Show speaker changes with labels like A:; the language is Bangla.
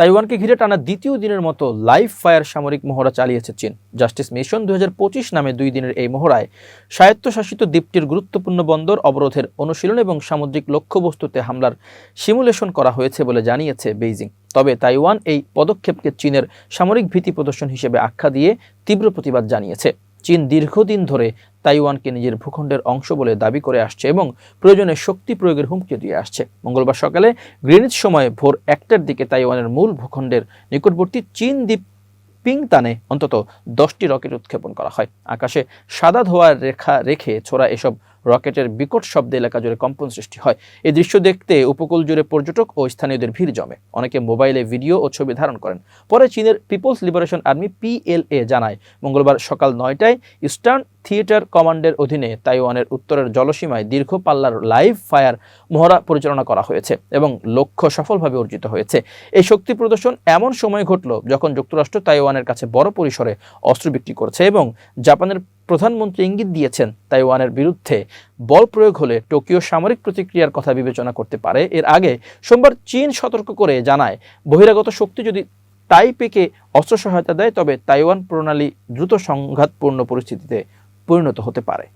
A: তাইওয়ানকে ঘিরে টানা দ্বিতীয় দিনের মতো লাইভ ফায়ার সামরিক মহড়া চালিয়েছে চীন। জাস্টিস মিশন দুই নামে দুই দিনের এই মহড়ায় স্বায়ত্তশাসিত দ্বীপটির গুরুত্বপূর্ণ বন্দর, অবরোধের অনুশীলন এবং সামুদ্রিক লক্ষ্যবস্তুতে হামলার সিমুলেশন করা হয়েছে বলে জানিয়েছে বেইজিং। তবে তাইওয়ান এই পদক্ষেপকে চীনের সামরিক ভীতি প্রদর্শন হিসেবে আখ্যা দিয়ে তীব্র প্রতিবাদ জানিয়েছে। চীন দীর্ঘদিন ধরে তাইওয়ানকে নিজের ভূখণ্ডের অংশ বলে দাবি করে আসছে এবং প্রয়োজনে শক্তি প্রয়োগের হুমকি দিয়ে আসছে। মঙ্গলবার সকালে গ্রিনিচ সময়ে ভোর একটার দিকে তাইওয়ানের মূল ভূখণ্ডের নিকটবর্তী চীন দ্বীপ পিংতানে অন্তত দশটি রকেট উৎক্ষেপণ করা হয়। আকাশে সাদা ধোয়ার রেখা, রেখে ছোড়া এসব রকেটের বিকট শব্দে এলাকা জুড়ে কম্পন সৃষ্টি হয়। এই দৃশ্য দেখতে উপকূল জুড়ে পর্যটক ও স্থানীয়দের ভিড় জমে। অনেকে মোবাইলে ভিডিও ও ছবি ধারণ করেন। পরে চীনের পিপলস লিবারেশন আর্মি পিএলএ জানায়, মঙ্গলবার সকাল নয়টায় ইস্টার্ন থিয়েটার কমান্ডের অধীনে তাইওয়ানের উত্তরের জলসীমায় দীর্ঘ পাল্লার লাইভ ফায়ার মহড়া পরিচালনা করা হয়েছে এবং লক্ষ্য সফলভাবে অর্জিত হয়েছে। এই শক্তি প্রদর্শন এমন সময় ঘটল যখন যুক্তরাষ্ট্র তাইওয়ানের কাছে বড় পরিসরে অস্ত্র বিক্রি করছে এবং জাপানের প্রধানমন্ত্রী ইঙ্গিত দিয়েছেন তাইওয়ানের বিরুদ্ধে। বল প্রয়োগ হলে টোকিও সামরিক প্রতিক্রিয়ার কথা বিবেচনা করতে পারে। এর আগে সোমবার চীন সতর্ক করে জানায়, বহিরাগত শক্তি যদি তাইপেকে অস্ত্র সহায়তা দেয়, তবে তাইওয়ান প্রণালী দ্রুত সংঘাতপূর্ণ পরিস্থিতিতে পরিণত হতে পারে।